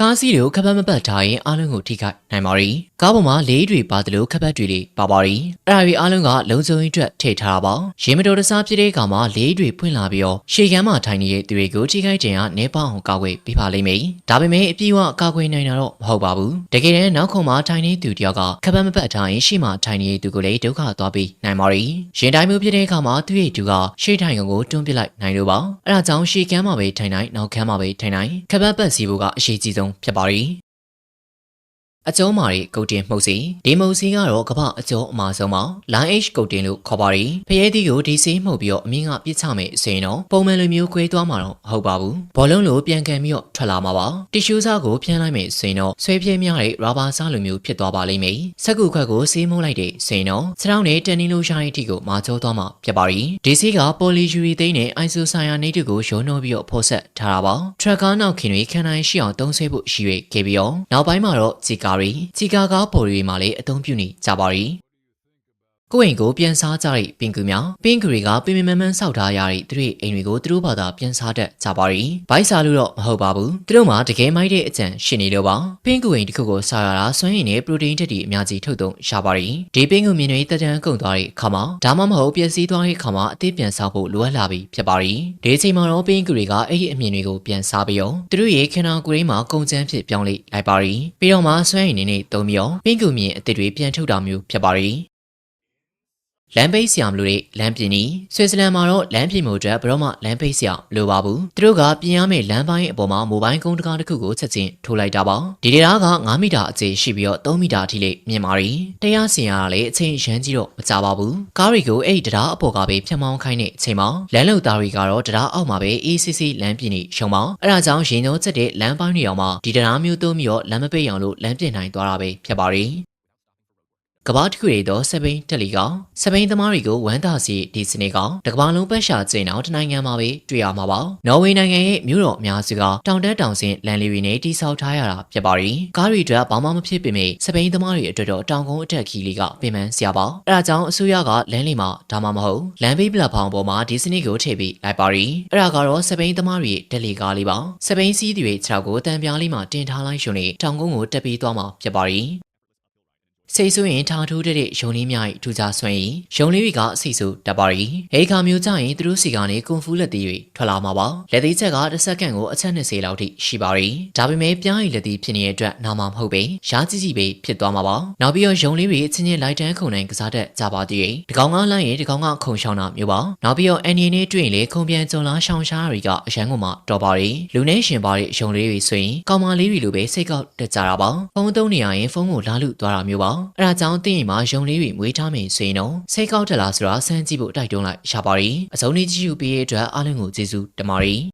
ကားစီးတွေကိုခပ်ပတ်မပတ်ထားရင်အားလုံးကိုထိခိုက်နိုင်ပါရီကားပေါ်မှာလေးတွေပါတယ်လို့ခပ်ပတ်တွေလေးပါပါရီအဲ့ဒါတွေအားလုံးကလုံခြုံရေးအတွက်ထည့်ထားတာပါရေမတော်တဆဖြစ်တဲ့အခါမှာလေးတွေဖွင့်လာပြီးတော့ရှေ့ကမ်းမှာထိုင်နေတဲ့သူတွေကိုထိခိုက်ခြင်းကနေပအောင်ကာကွယ်ပေးပါလိမ့်မယ်ဒါပေမဲ့အပြည့်အဝကာကွယ်နိုင်တာတော့မဟုတ်ပါဘူးတကယ်တမ်းနောက်ခုံမှာထိုင်နေသူတယောက်ကခပ်ပတ်မပတ်ထားရင်ရှေ့မှာထိုင်နေတဲ့သူကိုလည်းဒုက္ခသွားပြီးနိုင်ပါရီရင်တိုင်းမျိုးဖြစ်တဲ့အခါမှာသူ့ရဲ့သူကရှေ့ထိုင်ကိုတွန်းပစ်လိုက်နိုင်လို့ပါအဲ့ဒါကြောင့်ရှေ့ကမ်းမှာပဲထိုင်နိုင်နောက်ကမ်းမှာပဲထိုင်နိုင်ခပ်ပတ်ပတ်စီဖို့ကအရေးကြီးဆုံးဖြစ်ပါရီ အကျော်မာရီကုတ်တင်မှုတ်စီဒီမှုတ်စီကတော့ကမ္ဘာအကျော်အမာဆုံးမှာ line H ကုတ်တင်လို့ခေါ်ပါရီဖရဲသီးကိုဒီစီမှုတ်ပြီးတော့အမြင့်ကပြစ်ချမယ်ဆိုရင်တော့ပုံမှန်လိုမျိုးခွဲသွားမှာတော့မဟုတ်ပါဘူးဘောလုံးလိုပြန်ကန်ပြီးတော့ထွက်လာမှာပါတီရှူးစားကိုဖြန်းလိုက်မယ်ဆိုရင်တော့ဆွဲပြဲများတဲ့ရာဘာစားလိုမျိုးဖြစ်သွားပါလိမ့်မယ်စက်ကူခွက်ကိုစီးမှုတ်လိုက်တဲ့ဆိုရင်တော့ခြေထောက်နဲ့တန်နီလိုရှာရီတီကိုမာကျောသွားမှာဖြစ်ပါရီဒီစီကပေါ်လီယူရီသိန်းနဲ့အိုင်ဆိုဆိုင်ယာနေတူကိုရုံးနှောပြီးတော့ဖော်ဆက်ထားတာပါထရက်ကားနောက်ခင်တွေခန္ဓာရှိအောင်သုံးဆွဲဖို့ရှိရခဲ့ပြီးတော့နောက်ပိုင်းမှာတော့ဂျီကာရီဂျီကာကားပေါ်ရီမှာလည်းအသုံးပြုနေကြပါရီ ကိုယ့်အိမ်ကိုပြန်စားကြတဲ့ပင်ကူများပင်ကူတွေကပင်ပင်မန်းမန်းစောက်ထားရတဲ့သူတို့အိမ်တွေကိုသူတို့ဘာသာပြန်စားတတ်ကြပါရီဘိုက်စားလို့တော့မဟုတ်ပါဘူးသူတို့မှာတကယ်မိုက်တဲ့အကြံရှိနေလို့ပါပင်ကူအိမ်တစ်ခုကိုစားရတာစွမ်းရည်နဲ့ပရိုတိန်းဓာတ်တွေအများကြီးထုတ်သုံးရပါရီဒီပင်ကူမြင်တွေတက်တန်းကုန်သွားတဲ့အခါမှာဒါမှမဟုတ်ပျက်စီးသွားတဲ့အခါမှာအသေးပြန်စားဖို့လိုအပ်လာပြီဖြစ်ပါရီဒီအချိန်မှာတော့ပင်ကူတွေကအဲ့ဒီအမြင်တွေကိုပြန်စားပြီးတော့သူတို့ရဲ့ခန္ဓာကိုယ်ရင်းမှာကုန်ကျန်းဖြစ်ပြောင်းလဲလိုက်ပါရီပြီးတော့မှစွမ်းရည်နေနဲ့သုံးပြီးတော့ပင်ကူမြင်အသစ်တွေပြန်ထုတ်တာမျိုးဖြစ်ပါရီ လမ်းပိတ်ဆရာမလို့တဲ့လမ်းပြင်ကြီးဆွစ်ဇာလန်မှာတော့လမ်းပြင်မှုအတွက်ဘယ်တော့မှလမ်းပိတ်ဆရာမလိုပါဘူးသူတို့ကပြင်ရမယ့်လမ်းပိုင်းအပေါ်မှာမိုဘိုင်းကုန်းတကားတစ်ခုကိုချက်ချင်းထိုးလိုက်တာပါဒီဒေတာက9မီတာအကျယ်ရှိပြီးတော့3မီတာအထိလေးမြင်ပါရီတရားစင်ရတာလည်းအချိန်ရမ်းကြီးတော့မကြပါဘူးကားတွေကိုအဲ့ဒီတရားအပေါ်ကပဲဖြတ်မောင်းခိုင်းတဲ့အချိန်မှာလမ်းလုံသားတွေကတော့တရားအောက်မှာပဲ ACC လမ်းပြင်နေရှုံပါအဲ့ဒါကြောင့်ရင်သုံးချက်တဲ့လမ်းပိုင်းတွေအောင်မှာဒီတရားမျိုးသုံးပြီးတော့လမ်းမပိတ်အောင်လို့လမ်းပြင်နိုင်သွားတာပဲဖြစ်ပါရီ ကဘာတစ်ခုရသောစပိန်တက်လီကစပိန်သမားတွေကိုဝမ်းသာစီဒီစနေကတကဘာလုံးပတ်ရှာကျင်းအောင်တနိုင်ငံမှာပဲတွေ့ရမှာပါနော်ဝေနိုင်ငံရဲ့မြို့တော်အများစုကတောင်တက်တောင်ဆင်းလန်လီတွေနဲ့တိဆောက်ထားရတာဖြစ်ပါရီကားတွေအတွက်ဘာမှမဖြစ်ပေမဲ့စပိန်သမားတွေအတွက်တော့တောင်ကုန်းအတက်ခီလေးကပင်ပန်းစရာပါအဲဒါကြောင့်အစိုးရကလမ်းလေးမှာဒါမှမဟုတ်လမ်းဘေးပလက်ဖောင်ပေါ်မှာဒီစနေကိုထည့်ပြီးလိုက်ပါရီအဲဒါကတော့စပိန်သမားတွေတက်လီကားလေးပါစပိန်စီးတွေခြေထောက်ကိုတံပြားလေးမှာတင်ထားလိုက်ရှင်နေတောင်ကုန်းကိုတက်ပြီးသွားမှာဖြစ်ပါရီ စိတ်ဆိုးရင်ထားထိုးတဲ့ရုံလေးများ၏ထူကြဆွမ်း၏ရုံလေးတွေကစိတ်ဆိုးတက်ပါရီဟေခါမျိုးကြရင်သူတို့စီကနေကွန်ဖူးလက်သေးတွေထွက်လာမှာပါလက်သေးချက်ကတစ်စက္ကန့်ကိုအချက်20လောက်ထိရှိပါရီဒါပေမဲ့ပြားရီလက်သေးဖြစ်နေတဲ့အတွက်နာမှာမဟုတ်ပဲရားကြည့်ကြည့်ပဲဖြစ်သွားမှာပါနောက်ပြီးတော့ရုံလေးတွေအချင်းချင်းလိုက်တန်းခုန်နိုင်ကစားတတ်ကြပါသေးတယ်ဒီကောင်ကလိုက်ရင်ဒီကောင်ကခုန်ရှောင်းတာမျိုးပါနောက်ပြီးတော့အန်နီနဲ့တွေ့ရင်လေခုန်ပြန်ကြုံလာရှောင်းရှားတွေကအရန်ကုန်မှာတော်ပါရီလူနဲ့ရှင်ပါတဲ့ရုံလေးတွေဆိုရင်ကောင်မလေးတွေလိုပဲစိတ်ကောက်တက်ကြတာပါဖုန်းသုံးနေရရင်ဖုန်းကိုလာလူသွားတာမျိုးပါအဲဒါကြောင့်တင်းရင်မှာရုံလေးတွေမွေးထားမယ်ဆိုရင်တော့စိတ်ကောက်တက်လာဆိုတာစမ်းကြည့်ဖို့တိုက်တွန်းလိုက်ရပါရီအစုံလေးကြည့်ယူပေးတဲ့အတွက်အားလုံးကိုကျေးဇူးတင်ပါတယ်